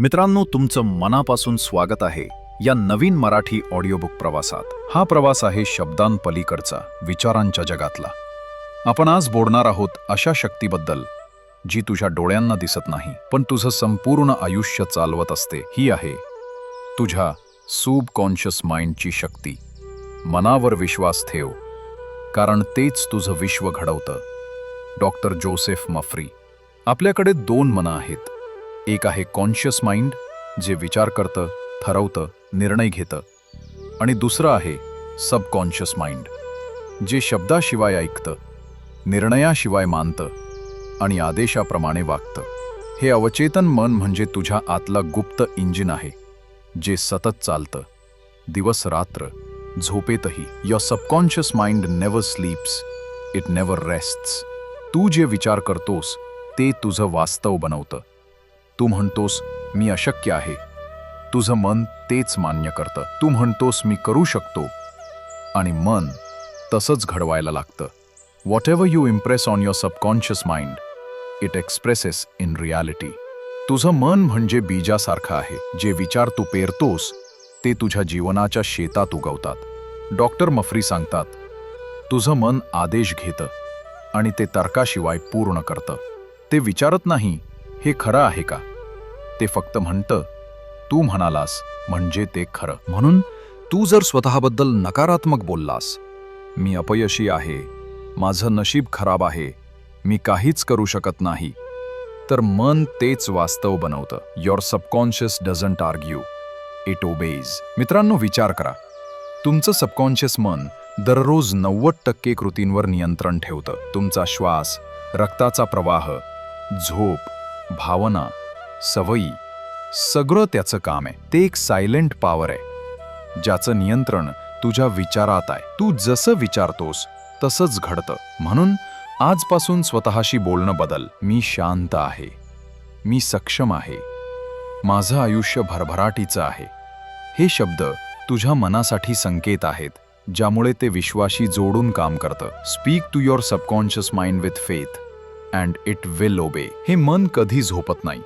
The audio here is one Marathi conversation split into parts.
मित्रांनो तुमचं मनापासून स्वागत आहे या नवीन मराठी ऑडिओबुक प्रवासात. हा प्रवास आहे शब्दांपलीकडचा विचारांच्या जगातला. आपण आज बोलणार आहोत अशा शक्तीबद्दल जी तुझ्या डोळ्यांना दिसत नाही पण तुझं संपूर्ण आयुष्य चालवत असते ही आहे तुझ्या सूब कॉन्शियस माइंडची शक्ती. मनावर विश्वास ठेव कारण तेच तुझं विश्व घडवतं. Doctor Joseph मफ्री. आपल्याकडे दोन मनं आहेत एक आहे कॉन्शियस माइंड जे विचार करतं ठरवतं निर्णय घेतं. आणि दुसरं आहे सबकॉन्शियस माइंड जे शब्दाशिवाय ऐकतं निर्णयाशिवाय मानतं आणि आदेशाप्रमाणे वागतं. हे अवचेतन मन म्हणजे तुझ्या आतला गुप्त इंजिन आहे जे सतत चालतं. दिवस रात्र झोपेतही. Your subconscious mind never sleeps it never rests तू जे विचार करतोस ते तुझं वास्तव बनवतं. तू म्हणतोस मी अशक्य आहे. तुझं मन तेच मान्य करतं. तू म्हणतोस मी करू शकतो. आणि मन तसंच घडवायला लागतं. Whatever you impress on your subconscious mind it expresses in reality तुझं मन म्हणजे बीजासारखं आहे. जे विचार तू पेरतोस ते तुझ्या जीवनाच्या शेतात उगवतात. डॉक्टर मफरी सांगतात तुझं मन आदेश घेतं आणि ते तर्काशिवाय पूर्ण करतं. ते विचारत नाही हे खरं आहे का? ते फक्त म्हणतं तू म्हणालास म्हणजे ते खरं. म्हणून तू जर स्वतःबद्दल नकारात्मक बोललास मी अपयशी आहे माझं नशीब खराब आहे मी काहीच करू शकत नाही तर मन तेच वास्तव बनवतं. Your subconscious doesn't argue it obeys मित्रांनो विचार करा. तुमचं सबकॉन्शियस मन दररोज नव्वद टक्के कृतींवर नियंत्रण ठेवतं. तुमचा श्वास रक्ताचा प्रवाह झोप भावना सवयी. सगळं त्याचं काम आहे. ते एक सायलेंट पॉवर आहे. ज्याचं नियंत्रण तुझ्या विचारात आहे. तू जसं विचारतोस तसंच घडतं. म्हणून आजपासून स्वतःशी बोलणं बदल. मी शांत आहे. मी सक्षम आहे. माझं आयुष्य भरभराटीचं आहे. हे शब्द तुझ्या मनासाठी संकेत आहेत ज्यामुळे ते विश्वाशी जोडून काम करतं. Speak to your subconscious mind with faith and it will obey हे मन कधी झोपत नाही.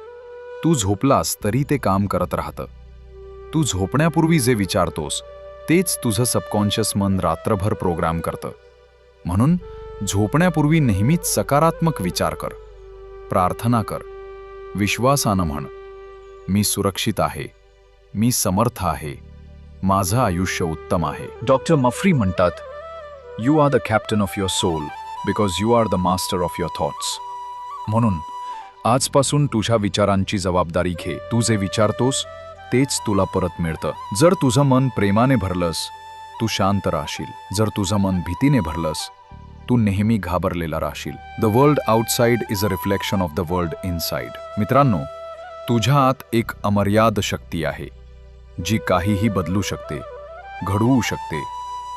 तू झोपलास तरी ते काम करत राहतं. तू झोपण्यापूर्वी जे विचारतोस तेच तुझं सबकॉन्शियस मन रात्रभर प्रोग्राम करतं. म्हणून झोपण्यापूर्वी नेहमीच सकारात्मक विचार कर. प्रार्थना कर. विश्वासानं म्हण. मी सुरक्षित आहे. मी समर्थ आहे. माझं आयुष्य उत्तम आहे. डॉक्टर मफ्री म्हणतात you are the captain of your soul because you are the master of your thoughts म्हणून आजपासून तुझ्या विचारांची जबाबदारी घे. तू जे विचारतोस तेच तुला परत मिळतं. जर तुझं मन प्रेमाने भरलंस तू शांत राहशील. जर तुझं मन भीतीने भरलंस तू नेहमी घाबरलेला राहशील. The world outside is a reflection of the world inside मित्रांनो तुझ्या आत एक अमर्याद शक्ती आहे जी काहीही बदलू शकते घडवू शकते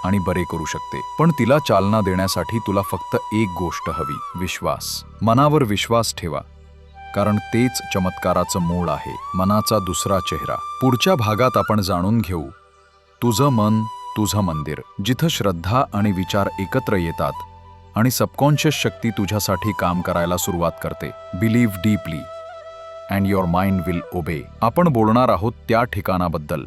आणि बरे करू शकते. पण तिला चालना देण्यासाठी तुला फक्त एक गोष्ट हवी विश्वास. मनावर विश्वास ठेवा. कारण तेच चमत्काराचं मूळ आहे मनाचा दुसरा चेहरा. पुढच्या भागात आपण जाणून घेऊ. तुझं मन तुझं मंदिर जिथं श्रद्धा आणि विचार एकत्र येतात आणि सबकॉन्शियस शक्ती तुझ्यासाठी काम करायला सुरुवात करते. Believe deeply and your mind will obey आपण बोलणार आहोत त्या ठिकाणाबद्दल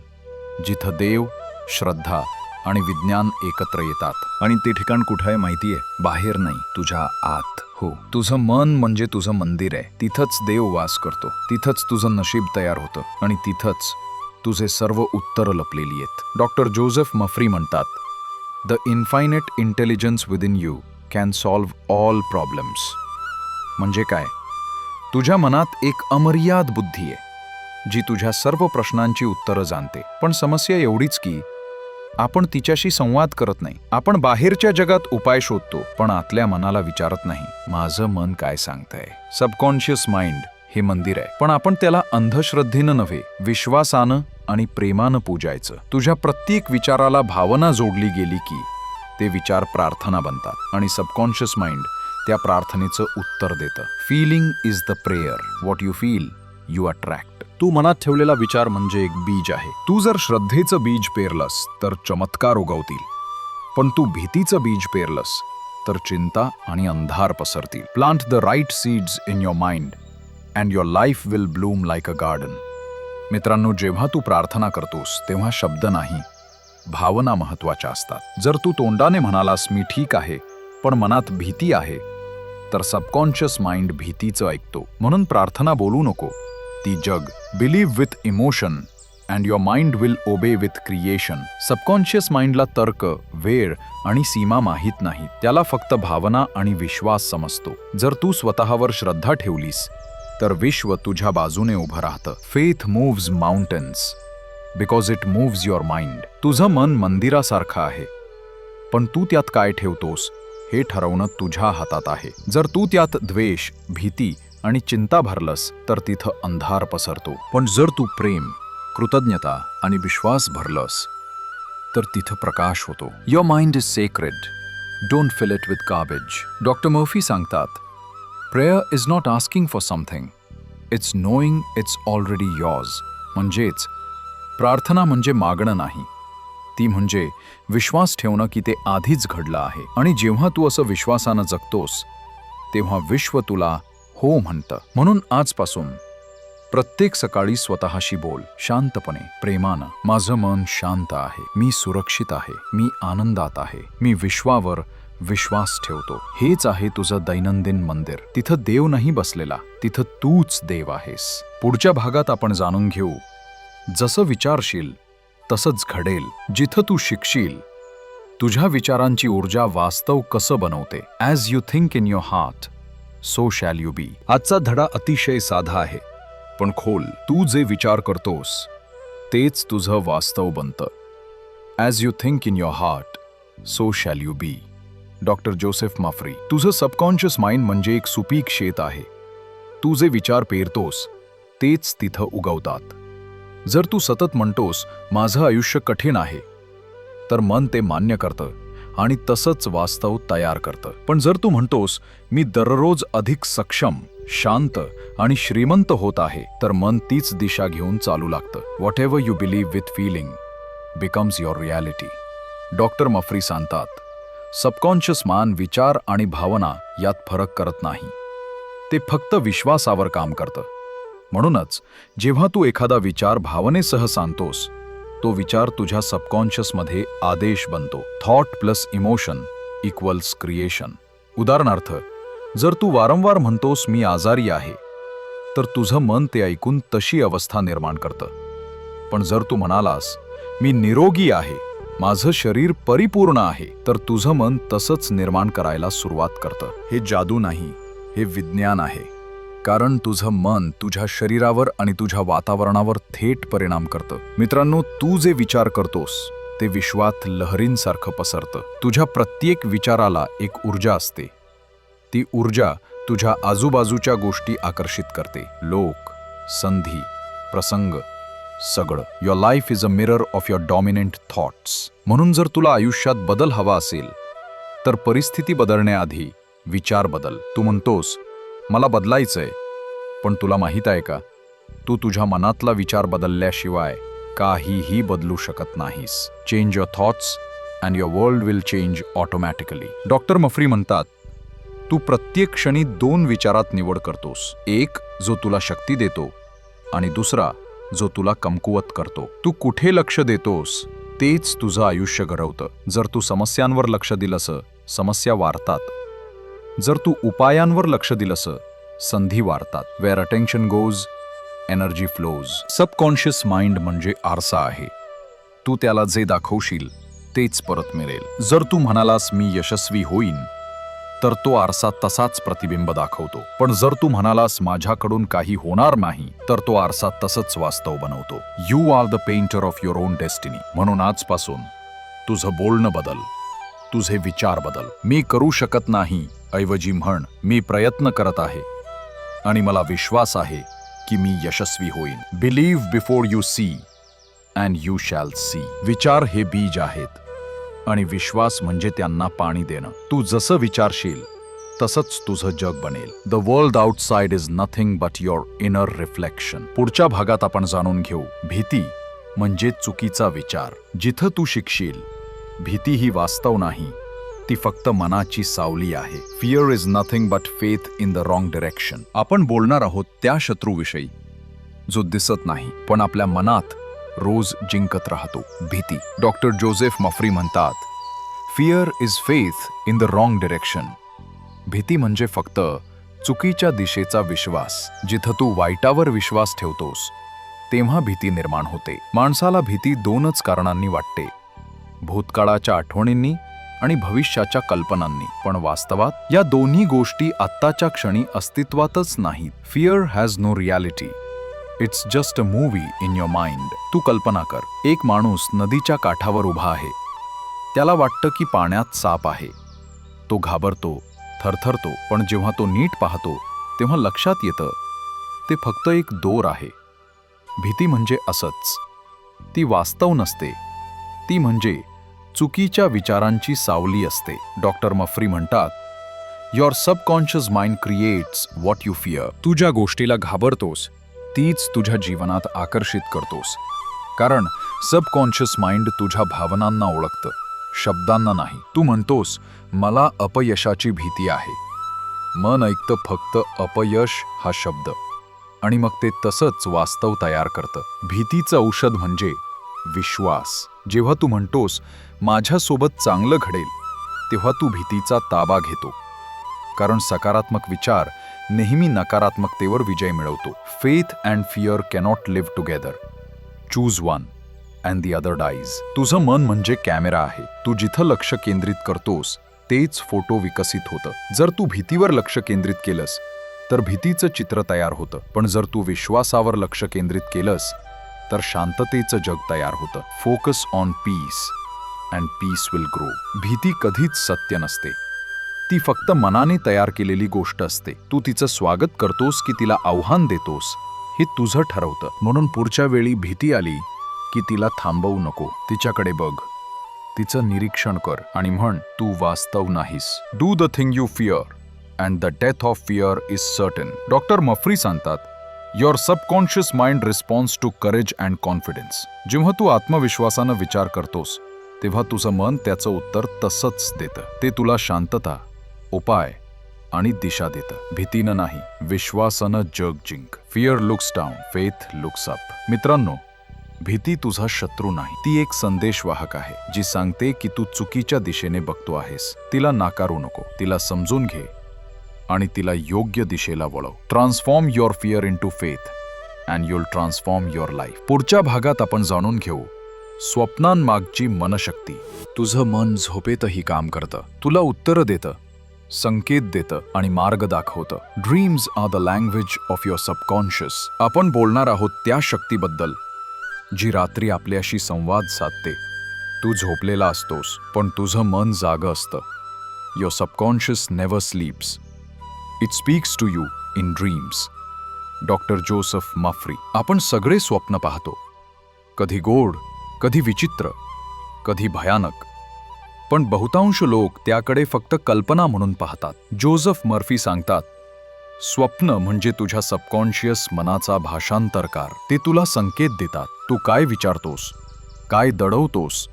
जिथं देव श्रद्धा आणि विज्ञान एकत्र येतात. आणि ते ठिकाण कुठं आहे माहितीये? बाहेर नाही तुझ्या आत. हो. तुझं मन म्हणजे तुझं मंदिर आहे. तिथंच देव वास करतो. तिथंच तुझं नशीब तयार होतं. आणि तिथंच तुझे सर्व उत्तरं लपलेली आहेत. डॉक्टर जोसेफ मफ्री म्हणतात the infinite intelligence within you can solve all problems. म्हणजे काय? तुझ्या मनात एक अमर्याद बुद्धी आहे जी तुझ्या सर्व प्रश्नांची उत्तरं जाणते. पण समस्या एवढीच की आपण तिच्याशी संवाद करत नाही. आपण बाहेरच्या जगात उपाय शोधतो पण आतल्या मनाला विचारत नाही. माझं मन काय सांगतंय? सबकॉन्शियस माइंड हे मंदिर आहे. पण आपण त्याला अंधश्रद्धेनं नव्हे विश्वासानं आणि प्रेमानं पूजायचं. तुझ्या प्रत्येक विचाराला भावना जोडली गेली की ते विचार प्रार्थना बनतात आणि सबकॉन्शियस माइंड त्या प्रार्थनेचं उत्तर देतं. Feeling is the prayer what you feel you attract तू मनात ठेवलेला विचार म्हणजे एक बीज आहे. तू जर श्रद्धेचं बीज पेरलंस तर चमत्कार उगवतील. पण तू भीतीचं बीज पेरलंस तर चिंता आणि अंधार पसरतील. Plant the right seeds in your mind and your life will bloom like a garden मित्रांनो जेव्हा तू प्रार्थना करतोस तेव्हा शब्द नाही भावना महत्त्वाच्या असतात. जर तू तोंडाने म्हणालास मी ठीक आहे पण मनात भीती आहे तर सबकॉन्शियस माइंड भीतीचं ऐकतो. म्हणून प्रार्थना बोलू नको. ती जग. Believe with emotion and your mind will obey with creation subconscious माइंडला तर्क वेळ आणि सीमा माहीत नाही. त्याला फक्त भावना आणि विश्वास समजतो. जर तू स्वतःवर श्रद्धा ठेवलीस तर विश्व तुझ्या बाजूने उभं राहतं. Faith moves mountains because it moves your mind तुझं मन मंदिरासारखं आहे. पण तू त्यात काय ठेवतोस हे ठरवणं तुझ्या हातात आहे. जर तू त्यात द्वेष भीती आणि चिंता भरलस तर तिथं अंधार पसरतो. पण जर तू प्रेम कृतज्ञता आणि विश्वास भरलंस तर तिथं प्रकाश होतो. Your mind is sacred don't fill it with garbage doctor Murphy सांगतात prayer is not asking for something it's knowing it's already yours म्हणजेच प्रार्थना म्हणजे मागणं नाही. ती म्हणजे विश्वास ठेवणं की ते आधीच घडलं आहे. आणि जेव्हा तू असं विश्वासानं जगतोस तेव्हा विश्व तुला हो म्हणतं. म्हणून आजपासून प्रत्येक सकाळी स्वतःशी बोल. शांतपणे प्रेमानं माझं मन शांत आहे. मी सुरक्षित आहे. मी आनंदात आहे. मी विश्वावर विश्वास ठेवतो. हेच आहे तुझं दैनंदिन मंदिर. तिथं देव नाही बसलेला. तिथं तूच देव आहेस. पुढच्या भागात आपण जाणून घेऊ. जसं विचारशील तसंच घडेल. जिथं तू शिकशील तुझ्या विचारांची ऊर्जा वास्तव कसं बनवते? As you think in your heart so shall you be. आजचा धडा अतिशय साधा आहे. पण खोल तू जे विचार करतोस तेच तुझं वास्तव बनतं. As you think in your heart so shall you be doctor Joseph माफ्री तुझं सबकॉन्शियस माइंड म्हणजे एक सुपीक शेत आहे. तू जे विचार पेरतोस तेच तिथं उगवतात. जर तू सतत म्हणतोस माझं आयुष्य कठीण आहे तर मन ते मान्य करतं. आणि तसंच वास्तव तयार करतं. पण जर तू म्हणतोस मी दररोज अधिक सक्षम शांत आणि श्रीमंत होत आहे तर मन तीच दिशा घेऊन चालू लागतं. Whatever you believe with feeling becomes your reality doctor मफरी सांगतात सबकॉन्शियस मान विचार आणि भावना यात फरक करत नाही. ते फक्त विश्वासावर काम करतं. म्हणूनच जेव्हा तू एखादा विचार भावनेसह सांगतोस तो विचार तुझ्या सबकॉन्शियसमध्ये आदेश बनतो. Thought plus emotion equals creation उदाहरणार्थ जर तू वारंवार म्हणतोस मी आजारी आहे तर तुझं मन ते ऐकून तशी अवस्था निर्माण करतं. पण जर तू म्हणालास मी निरोगी आहे माझं शरीर परिपूर्ण आहे तर तुझं मन तसंच निर्माण करायला सुरुवात करतं. हे जादू नाही हे विज्ञान आहे. कारण तुझं मन तुझ्या शरीरावर आणि तुझ्या वातावरणावर थेट परिणाम करतं. मित्रांनो तू जे विचार करतोस ते विश्वात लहरींसारखं पसरतं. तुझ्या प्रत्येक विचाराला एक ऊर्जा असते. ती ऊर्जा तुझ्या आजूबाजूच्या गोष्टी आकर्षित करते. लोक संधी प्रसंग सगळं. Your life is a mirror of your dominant thoughts म्हणून जर तुला आयुष्यात बदल हवा असेल तर परिस्थिती बदलण्याआधी विचार बदल. तू म्हणतोस मला बदलायचंय. पण तुला माहीत आहे का? तू तुझ्या मनातला विचार बदलल्याशिवाय काहीही बदलू शकत नाहीस. Change your thoughts and your world will change automatically doctor मफरी म्हणतात तू प्रत्येक क्षणी दोन विचारात निवड करतोस. एक जो तुला शक्ती देतो आणि दुसरा जो तुला कमकुवत करतो. तू कुठे लक्ष देतोस तेच तुझं आयुष्य घडवतं. जर तू समस्यांवर लक्ष दिलंस समस्या वाढतात. जर तू उपायांवर लक्ष दिलंस संधी वाढतात. Where attention goes energy flows subconscious mind म्हणजे आरसा आहे. तू त्याला जे दाखवशील तेच परत मिळेल. जर तू म्हणालास मी यशस्वी होईन तर तो आरसा तसाच प्रतिबिंब दाखवतो. पण जर तू म्हणालास माझ्याकडून काही होणार नाही तर तो आरसा तसंच वास्तव बनवतो. You are the painter of your own destiny म्हणून आजपासून तुझं बोलणं बदल. तुझे विचार बदल. मी करू शकत नाही ऐवजी म्हण मी प्रयत्न करत आहे. आणि मला विश्वास आहे की मी यशस्वी होईन. Believe before you see and you shall see विचार हे बीज आहेत आणि विश्वास म्हणजे त्यांना पाणी देणं. तू जसं विचारशील तसंच तुझं जग बनेल. The world outside is nothing but your inner reflection पुढच्या भागात आपण जाणून घेऊ. भीती म्हणजे चुकीचा विचार. जिथं तू शिकशील भीती ही वास्तव नाही. ती फक्त मनाची सावली आहे. Fear is nothing but faith in the wrong direction आपण बोलणार आहोत त्या शत्रूविषयी जो दिसत नाही पण आपल्या मनात रोज जिंकत राहतो. भीती. डॉक्टर जोसेफ मफरी म्हणतात fear is faith in the wrong direction भीती म्हणजे फक्त चुकीच्या दिशेचा विश्वास जिथं तू वाईटावर विश्वास ठेवतोस तेव्हा भीती निर्माण होते. माणसाला भीती दोनच कारणांनी वाटते. भूतकाळाच्या आठवणींनी आणि भविष्याच्या कल्पनांनी. पण वास्तवात या दोन्ही गोष्टी आत्ताच्या क्षणी अस्तित्वातच नाहीत. Fear has no reality it's just a movie in your mind तू कल्पना कर एक माणूस नदीच्या काठावर उभा आहे. त्याला वाटतं की पाण्यात साप आहे. तो घाबरतो थरथरतो पण जेव्हा तो नीट पाहतो तेव्हा लक्षात येतं ते फक्त एक दोर आहे. भीती म्हणजे असंच. ती वास्तव नसते. ती म्हणजे चुकीच्या विचारांची सावली असते. डॉक्टर मफ्री म्हणतात your subconscious mind creates what you fear तू ज्या गोष्टीला घाबरतोस तीच तुझ्या जीवनात आकर्षित करतोस. कारण सबकॉन्शियस माइंड तुझ्या भावनांना ओळखतं शब्दांना नाही. तू म्हणतोस मला अपयशाची भीती आहे. मन ऐकतं फक्त अपयश हा शब्द. आणि मग ते तसंच वास्तव तयार करतं. भीतीचं औषध म्हणजे विश्वास. जेव्हा तू म्हणतोस माझ्यासोबत चांगलं घडेल तेव्हा तू भीतीचा ताबा घेतो. कारण सकारात्मक विचार नेहमी नकारात्मकतेवर विजय मिळवतो. Faith and fear cannot live together choose one and the other dies तुझं मन म्हणजे कॅमेरा आहे. तू जिथं लक्ष केंद्रित करतोस तेच फोटो विकसित होतं. जर तू भीतीवर लक्ष केंद्रित केलंस तर भीतीचं चित्र तयार होतं. पण जर तू विश्वासावर लक्ष केंद्रित केलंस तर शांततेचं जग तयार होतं. Focus on peace and peace will grow भीती कधीच सत्य नसते. ती फक्त मनाने तयार केलेली गोष्ट असते. तू तिचं स्वागत करतोस की तिला आव्हान देतोस हे तुझं ठरवतं. म्हणून पुढच्या वेळी भीती आली की तिला थांबवू नको. तिच्याकडे बघ. तिचं निरीक्षण कर आणि म्हण तू वास्तव नाहीस. Do the thing you fear and the death of fear is certain doctor मफरी सांगतात your subconscious mind response to courage and confidence जेव्हा तू आत्मविश्वासानं विचार करतोस तेव्हा तुझं मन त्याचं उत्तर तसंच देतं. ते तुला शांतता उपाय आणि दिशा देतं. भीतीनं नाही विश्वासानं जग जिंक. Fear looks down faith looks up मित्रांनो भीती तुझा शत्रू नाही. ती एक संदेशवाहक आहे जी सांगते की तू चुकीच्या दिशेने बघतो आहेस. तिला नाकारू नको. तिला समजून घे आणि तिला योग्य दिशेला वळव. Transform your fear into faith and you'll transform your life पुढच्या भागात आपण जाणून घेऊ स्वप्नांमागची मनशक्ती. तुझं मन झोपेतही काम करतं. तुला उत्तरं देतं. संकेत देतं आणि मार्ग दाखवतं. Dreams are the language of your subconscious आपण बोलणार आहोत त्या शक्तीबद्दल जी रात्री आपल्याशी संवाद साधते. तू झोपलेला असतोस पण तुझं मन जागं असतं. Your subconscious never sleeps it speaks to you in dreams doctor Joseph माफ्री आपण सगळे स्वप्न पाहतो. कधी गोड कधी विचित्र कधी भयानक. पण बहुतांश लोक त्याकडे फक्त कल्पना म्हणून पाहतात. जोझफ मर्फी सांगतात स्वप्न म्हणजे तुझ्या सबकॉन्शियस मनाचा भाषांतरकार. ते तुला संकेत देतात. तू काय विचारतोस काय दडवतोस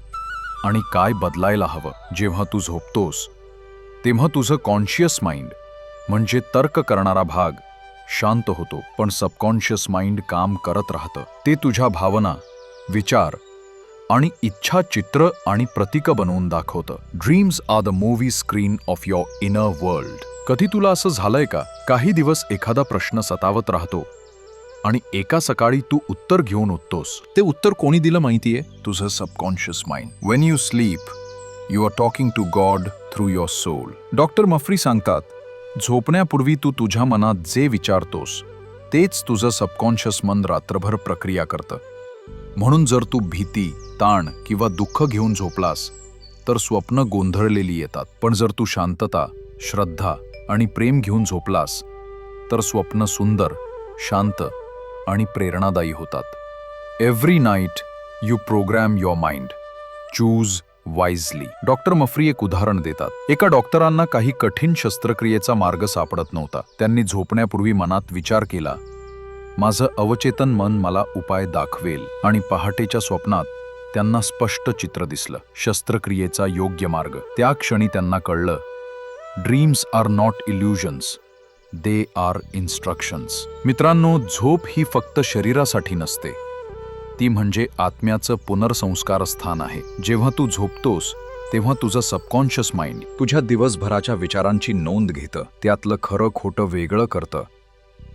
आणि काय बदलायला हवं जेव्हा तू झोपतोस तेव्हा तुझं कॉन्शियस माइंड म्हणजे तर्क करणारा भाग शांत होतो. पण सबकॉन्शियस माइंड काम करत राहतं. ते तुझ्या भावना विचार आणि इच्छा चित्र आणि प्रतीक बनवून दाखवतं. Dreams are the movie screen of your inner world कधी तुला असं झालंय का? काही दिवस एखादा प्रश्न सतावत राहतो आणि एका सकाळी तू उत्तर घेऊन उठतोस. ते उत्तर कोणी दिलं माहितीये? तुझं subconscious mind when you sleep you are talking to God through your soul doctor मफरी सांगतात झोपण्यापूर्वी तू तुझ्या मनात जे विचारतोस तेच तुझं सबकॉन्शियस मन रात्रभर प्रक्रिया करतं. म्हणून जर तू भीती ताण किंवा दुःख घेऊन झोपलास तर स्वप्न गोंधळलेली येतात. पण जर तू शांतता श्रद्धा आणि प्रेम घेऊन झोपलास तर स्वप्न सुंदर शांत आणि प्रेरणादायी होतात. Every night you program your mind choose wisely doctor मफ्री एक उदाहरण देतात. एका डॉक्टरांना काही कठीण शस्त्रक्रियेचा मार्ग सापडत नव्हता. त्यांनी झोपण्यापूर्वी मनात विचार केला माझं अवचेतन मन मला उपाय दाखवेल आणि पहाटेच्या स्वप्नात त्यांना स्पष्ट चित्र दिसलं. शस्त्रक्रियेचा योग्य मार्ग. त्या क्षणी त्यांना कळलं dreams are not illusions they are instructions मित्रांनो झोप ही फक्त शरीरासाठी नसते. ती म्हणजे आत्म्याचं पुनर्संस्कार स्थान आहे. जेव्हा तू झोपतोस तेव्हा तुझं सबकॉन्शियस माइंड तुझ्या दिवसभराच्या विचारांची नोंद घेतं. त्यातलं खरं खोटं वेगळं करतं.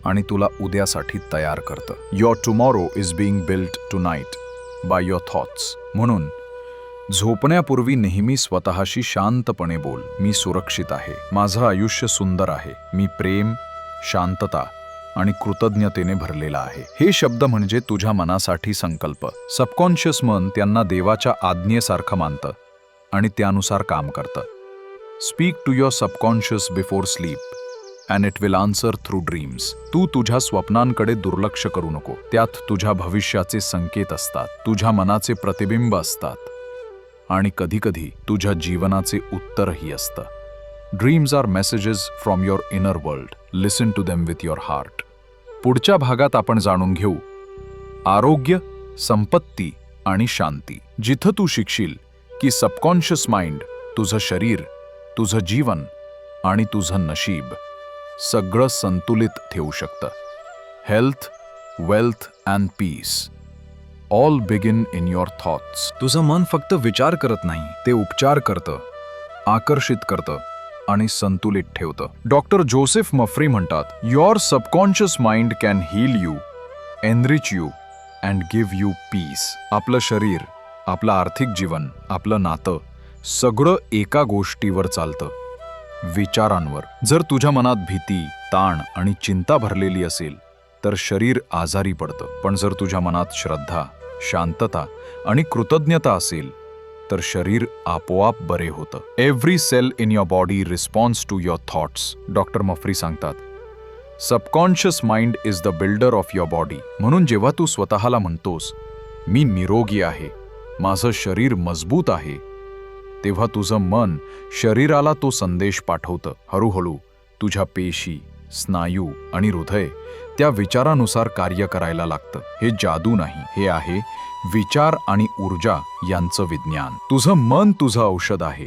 आणि तुला उद्यासाठी तयार करतं. Your tomorrow is being built tonight by your thoughts म्हणून झोपण्यापूर्वी नेहमी स्वतःशी शांतपणे बोल. मी सुरक्षित आहे. माझं आयुष्य सुंदर आहे. मी प्रेम शांतता आणि कृतज्ञतेने भरलेला आहे. हे शब्द म्हणजे तुझ्या मनासाठी संकल्प. सबकॉन्शियस मन त्यांना देवाच्या आज्ञेसारखं मानतं आणि त्यानुसार काम करतं. Speak to your subconscious before sleep and it will answer through dreams तू तुझ्या स्वप्नांकडे दुर्लक्ष करू नको. त्यात तुझ्या भविष्याचे संकेत असतात. तुझ्या मनाचे प्रतिबिंब असतात. आणि कधीकधी तुझ्या जीवनाचे उत्तरही असतं. Dreams are messages from your inner world listen to them with your heart पुढच्या भागात आपण जाणून घेऊ. आरोग्य संपत्ती आणि शांती. जिथं तू शिकशील की सबकॉन्शियस माइंड तुझं शरीर तुझं जीवन आणि तुझं नशीब. सगळं संतुलित ठेवू शकतं. Health wealth and peace all begin in your thoughts तुझं मन फक्त विचार करत नाही ते उपचार करतं आकर्षित करतं आणि संतुलित ठेवतं. डॉक्टर जोसेफ मफ्री म्हणतात your subconscious mind can heal you enrich you and give you peace आपलं शरीर आपलं आर्थिक जीवन आपलं नातं सगळं एका गोष्टीवर चालतं. विचारांवर. जर तुझ्या मनात भीती ताण आणि चिंता भरलेली असेल तर शरीर आजारी पडतं. पण जर तुझ्या मनात श्रद्धा शांतता आणि कृतज्ञता असेल तर शरीर आपोआप बरे होतं. Every cell in your body response to your thoughts doctor मफरी सांगतात subconscious mind is the builder of your body म्हणून जेव्हा तू स्वतःला म्हणतोस मी निरोगी आहे. माझं शरीर मजबूत आहे. तेव्हा तुझं मन शरीराला तो संदेश पाठवतं. हळूहळू तुझ्या पेशी स्नायू आणि हृदय त्या विचारानुसार कार्य करायला लागतं. हे जादू नाही. हे आहे विचार आणि ऊर्जा यांचं विज्ञान. तुझं मन तुझं औषध आहे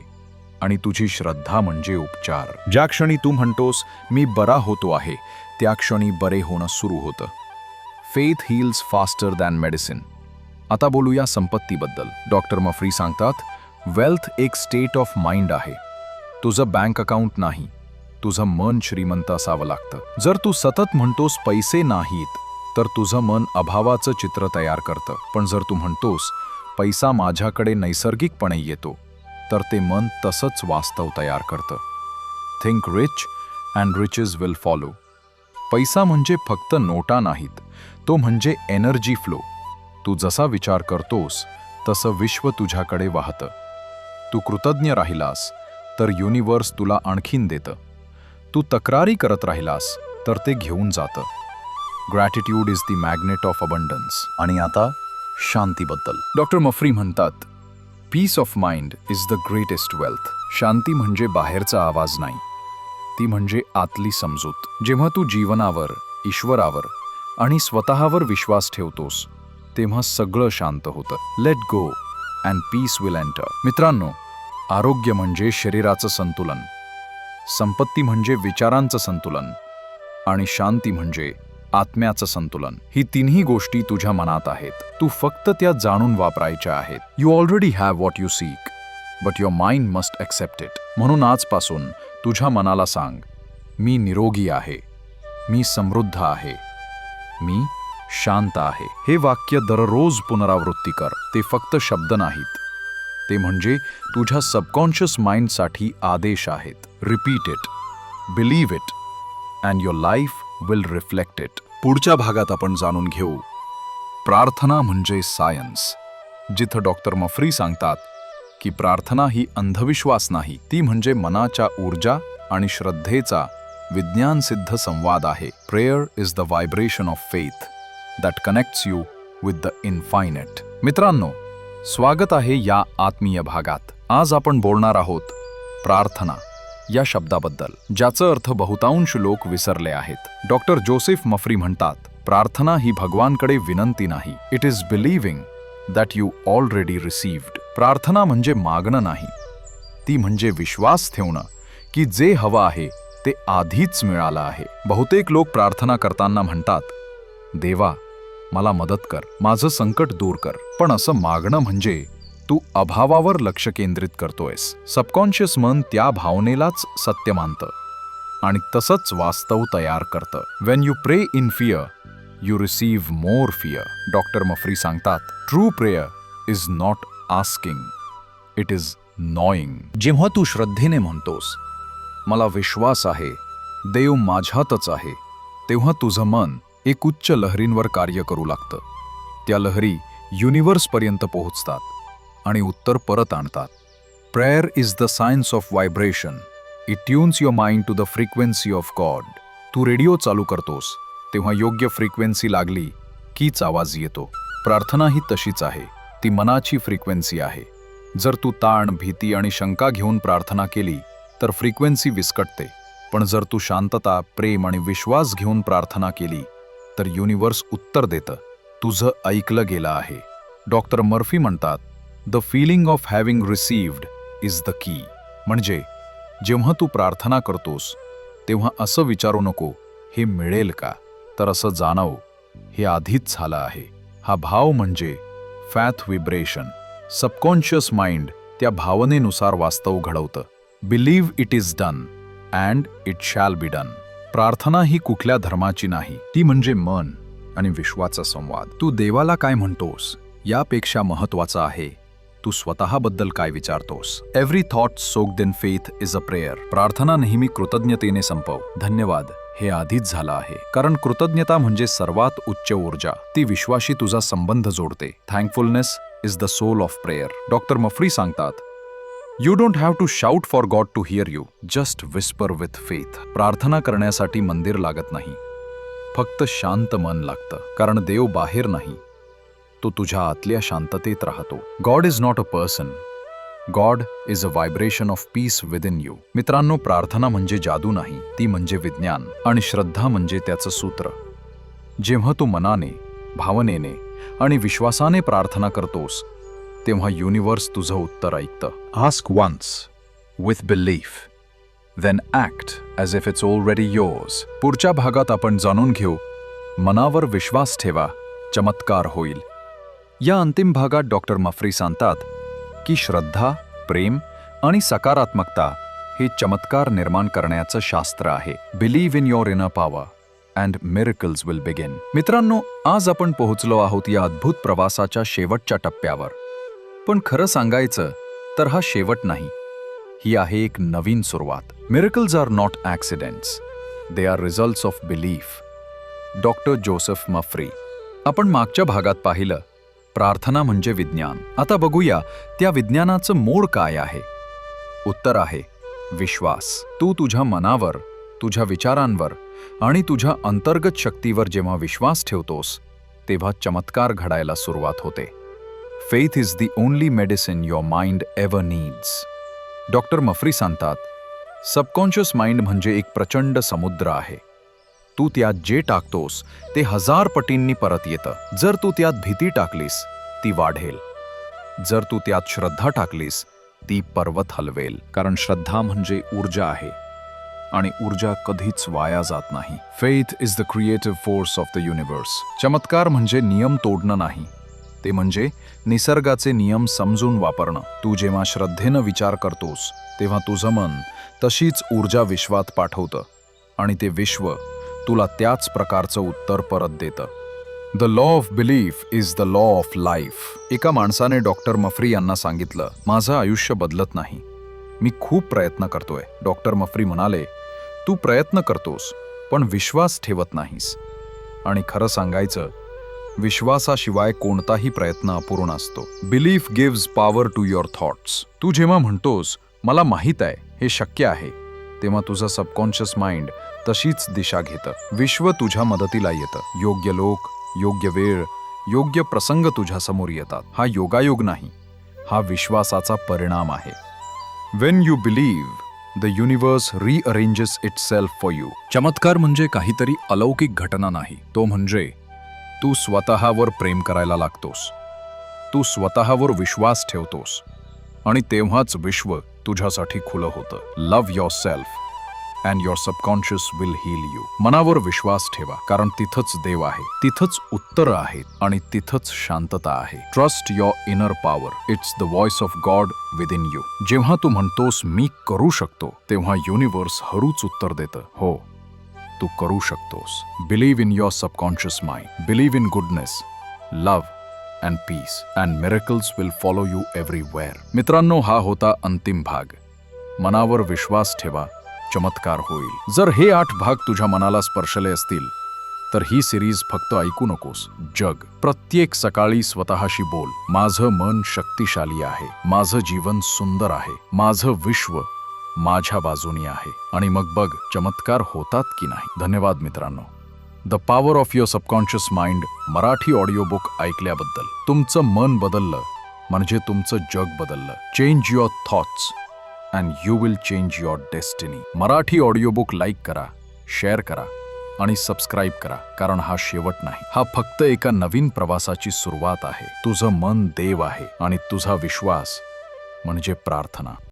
आणि तुझी श्रद्धा म्हणजे उपचार. ज्या क्षणी तू म्हणतोस मी बरा होतो आहे त्या क्षणी बरे होणं सुरू होतं. Faith heals faster than medicine आता बोलूया संपत्तीबद्दल. डॉक्टर मफ्री सांगतात वेल्थ एक स्टेट ऑफ माइंड आहे. तुझं बँक अकाउंट नाही. तुझं मन श्रीमंत असावं लागतं. जर तू सतत म्हणतोस पैसे नाहीत तर तुझं मन अभावाचं चित्र तयार करतं. पण जर तू म्हणतोस पैसा माझ्याकडे नैसर्गिकपणे येतो तर ते मन तसंच वास्तव तयार करतं. Think rich and riches will follow पैसा म्हणजे फक्त नोटा नाहीत तो म्हणजे एनर्जी फ्लो तू जसा विचार करतोस तसं विश्व तुझ्याकडे वाहतं. तू कृतज्ञ राहिलास तर युनिवर्स तुला आणखीन देतं. तू तक्रारी करत राहिलास तर ते घेऊन जातं. Gratitude is the magnet of abundance आणि आता शांतीबद्दल. डॉक्टर मफ्री म्हणतात peace of mind is the greatest wealth शांती म्हणजे बाहेरचा आवाज नाही. ती म्हणजे आतली समजूत. जेव्हा तू जीवनावर ईश्वरावर आणि स्वतःवर विश्वास ठेवतोस तेव्हा सगळं शांत होतं. Let go and peace will enter मित्रांनो आरोग्य म्हणजे शरीराचं संतुलन. संपत्ती म्हणजे विचारांचं संतुलन. आणि शांती म्हणजे आत्म्याचं संतुलन. ही तिन्ही गोष्टी तुझ्या मनात आहेत. तू फक्त त्या जाणून वापरायच्या आहेत. You already have what you seek but your mind must accept it म्हणून आजपासून तुझ्या मनाला सांग मी निरोगी आहे मी समृद्ध आहे मी शांत आहे. हे वाक्य दररोज पुनरावृत्ती कर. ते फक्त शब्द नाहीत. ते म्हणजे तुझ्या सबकॉन्शियस माइंडसाठी आदेश आहेत. Repeat it believe it and your life will reflect it पुढच्या भागात आपण जाणून घेऊ. प्रार्थना म्हणजे सायन्स जिथं डॉक्टर मफ्री सांगतात की प्रार्थना ही अंधविश्वास नाही ती म्हणजे मनाच्या ऊर्जा आणि श्रद्धेचा विज्ञानसिद्ध संवाद आहे. Prayer is the vibration of faith that connects you with the infinite मित्रांनो स्वागत आहे या आत्मीय भागात. आज आपण बोलणार आहोत प्रार्थना या शब्दाबद्दल ज्याचा अर्थ बहुतांश लोक विसरले आहेत. डॉक्टर जोसेफ मफरी म्हणतात प्रार्थना ही भगवानकडे विनंती नाही. It is believing that you already received प्रार्थना म्हणजे मागणं नाही. ती म्हणजे विश्वास ठेवणं की जे हवं आहे ते आधीच मिळालं आहे. बहुतेक लोक प्रार्थना करताना म्हणतात देवा मला मदत कर. माझं संकट दूर कर. पण असं मागणं म्हणजे तू अभावावर लक्ष केंद्रित करतोयस. सबकॉन्शियस मन त्या भावनेलाच सत्य मानतं. आणि तसंच वास्तव तयार करतं. When you pray in fear you receive more fear doctor मफरी सांगतात true prayer is not asking it is knowing जेव्हा तू श्रद्धेने म्हणतोस मला विश्वास आहे देव माझ्यातच आहे तेव्हा तुझं मन एक उच्च लहरींवर कार्य करू लागतं. त्या लहरी युनिव्हर्सपर्यंत पोहोचतात आणि उत्तर परत आणतात. Prayer is the science of vibration it tunes your mind to the frequency of God Tu radio चालू करतोस तेव्हा योग्य फ्रिक्वेन्सी लागली कीच आवाज येतो. प्रार्थना ही तशीच आहे ती मनाची फ्रिक्वेन्सी आहे. जर तू ताण भीती आणि शंका घेऊन प्रार्थना केली तर फ्रिक्वेन्सी विस्कटते. पण जर तू शांतता प्रेम आणि विश्वास घेऊन प्रार्थना केली तर युनिव्हर्स उत्तर देतं. तुझं ऐकलं गेलं आहे. डॉक्टर मर्फी म्हणतात the feeling of having received is the key म्हणजे जेव्हा तू प्रार्थना करतोस तेव्हा असं विचारू नको हे मिळेल का? तर असं जाणव हे आधीच झालं आहे. हा भाव म्हणजे फॅथ विब्रेशन सबकॉन्शियस माइंड त्या भावनेनुसार वास्तव घडवतं. Believe it is done and it shall be done. प्रार्थना ही कुठल्या धर्माची नाही ती म्हणजे मन आणि विश्वाचा संवाद. तू देवाला काय म्हणतोस यापेक्षा महत्वाचं आहे तू स्वतःबद्दल काय विचारतोस. Every thought soak then faith is a prayer प्रार्थना नेहमी कृतज्ञतेने संपव. धन्यवाद हे आधीच झालं आहे. कारण कृतज्ञता म्हणजे सर्वात उच्च ऊर्जा. ती विश्वाशी तुझा संबंध जोडते. Thankfulness is the soul of prayer doctor मफरी सांगतात you don't have to shout for God to hear you just whisper with faith प्रार्थना करण्यासाठी मंदिर लागत नाही. फक्त शांत मन लागतं. कारण देव बाहेर नाही. तो तुझ्या आतल्या शांततेत राहतो. God is not a person God is a vibration of peace within you मित्रांनो प्रार्थना म्हणजे जादू नाही. ती म्हणजे विज्ञान. आणि श्रद्धा म्हणजे त्याचं सूत्र. जेव्हा तू मनाने भावनेने आणि विश्वासाने प्रार्थना करतोस तेव्हा युनिव्हर्स तुझं उत्तर ऐकतं. Ask once with belief then act as if it's already yours पुढच्या भागात आपण जाणून घेऊ. मनावर विश्वास ठेवा. चमत्कार होईल. या अंतिम भागात डॉक्टर मफ्री सांगतात की श्रद्धा प्रेम आणि सकारात्मकता हे चमत्कार निर्माण करण्याचं शास्त्र आहे. Believe in your inner power and miracles will begin मित्रांनो आज आपण पोहोचलो आहोत या अद्भुत प्रवासाच्या शेवटच्या टप्प्यावर. पण खरं सांगायचं तर हा शेवट नाही. ही आहे एक नवीन सुरुवात. Miracles are not accidents they are results of belief doctor Joseph मफ्री आपण मागच्या भागात पाहिलं प्रार्थना म्हणजे विज्ञान. आता बघूया त्या विज्ञानाचं मूळ काय आहे? उत्तर आहे विश्वास. तू तुझ्या मनावर तुझ्या विचारांवर आणि तुझ्या अंतर्गत शक्तीवर जेव्हा विश्वास ठेवतोस तेव्हा चमत्कार घडायला सुरुवात होते. Faith is the only medicine your mind ever needs doctor मफरी सांगतात सबकॉन्शियस माइंड म्हणजे एक प्रचंड समुद्र आहे. तू त्यात जे टाकतोस ते हजार पटींनी परत येतं. जर तू त्यात भीती टाकलीस ती वाढेल. जर तू त्यात श्रद्धा टाकलीस ती पर्वत हलवेल. कारण श्रद्धा म्हणजे ऊर्जा आहे आणि ऊर्जा कधीच वाया जात नाही. Faith is the creative force of the universe चमत्कार म्हणजे नियम तोडणं नाही. ते म्हणजे निसर्गाचे नियम समजून वापरणं. तू जेव्हा श्रद्धेनं विचार करतोस तेव्हा तुझं मन तशीच ऊर्जा विश्वात पाठवतं. आणि ते विश्व तुला त्याच प्रकारचं उत्तर परत देतं. The law of belief is the law of life एका माणसाने डॉक्टर मफ्री यांना सांगितलं माझं आयुष्य बदलत नाही. मी खूप प्रयत्न करतोय. डॉक्टर मफ्री म्हणाले तू प्रयत्न करतोस पण विश्वास ठेवत नाहीस. आणि खरं सांगायचं विश्वासाशिवाय कोणताही प्रयत्न अपूर्ण असतो. Belief gives power to your thoughts तू जेव्हा म्हणतोस मला माहीत आहे हे शक्य आहे तेव्हा तुझं सबकॉन्शियस माइंड तशीच दिशा घेतं. विश्व तुझ्या मदतीला येतं. योग्य लोक योग्य वेळ योग्य प्रसंग तुझ्या समोर येतात. हा योगायोग नाही. हा विश्वासाचा परिणाम आहे. When you believe the universe rearranges itself for you चमत्कार म्हणजे काहीतरी अलौकिक घटना नाही. तो म्हणजे तू स्वतःवर प्रेम करायला लागतोस. तू स्वतःवर विश्वास ठेवतोस. आणि तेव्हाच विश्व तुझ्यासाठी खुलं होतं. Love yourself and your subconscious will heal you मनावर विश्वास ठेवा कारण तिथंच देव आहे. तिथंच उत्तर आहेत आणि तिथंच शांतता आहे. Trust your inner power it's the voice of God within you जेव्हा तू म्हणतोस मी करू शकतो तेव्हा युनिव्हर्स हरूच उत्तर देतं. हो. तू करू शकतोस. Believe in your subconscious mind believe in goodness love and peace and miracles will follow you everywhere मित्रांनो हा होता अंतिम भाग. मनावर विश्वास ठेवा. चमत्कार होईल. जर हे आठ भाग तुझ्या मनाला स्पर्शले असतील तर ही सिरीज फक्त ऐकू नकोस. जग. प्रत्येक सकाळी स्वतःशी बोल. माझं मन शक्तिशाली आहे. माझं जीवन सुंदर आहे. माझं विश्व माझ्या बाजूनी आहे. आणि मग बघ चमत्कार होतात की नाही. धन्यवाद मित्रांनो. The power of your subconscious mind Marathi audio book ऐकल्याबद्दल. तुमचं मन बदललं म्हणजे तुमचं जग बदललं. Change your thoughts and you will change your destiny Marathi audio book like करा शेअर करा आणि सबस्क्राईब करा कारण हा शेवट नाही. हा फक्त एका नवीन प्रवासाची सुरुवात आहे. तुझं मन देव आहे आणि तुझा विश्वास म्हणजे प्रार्थना.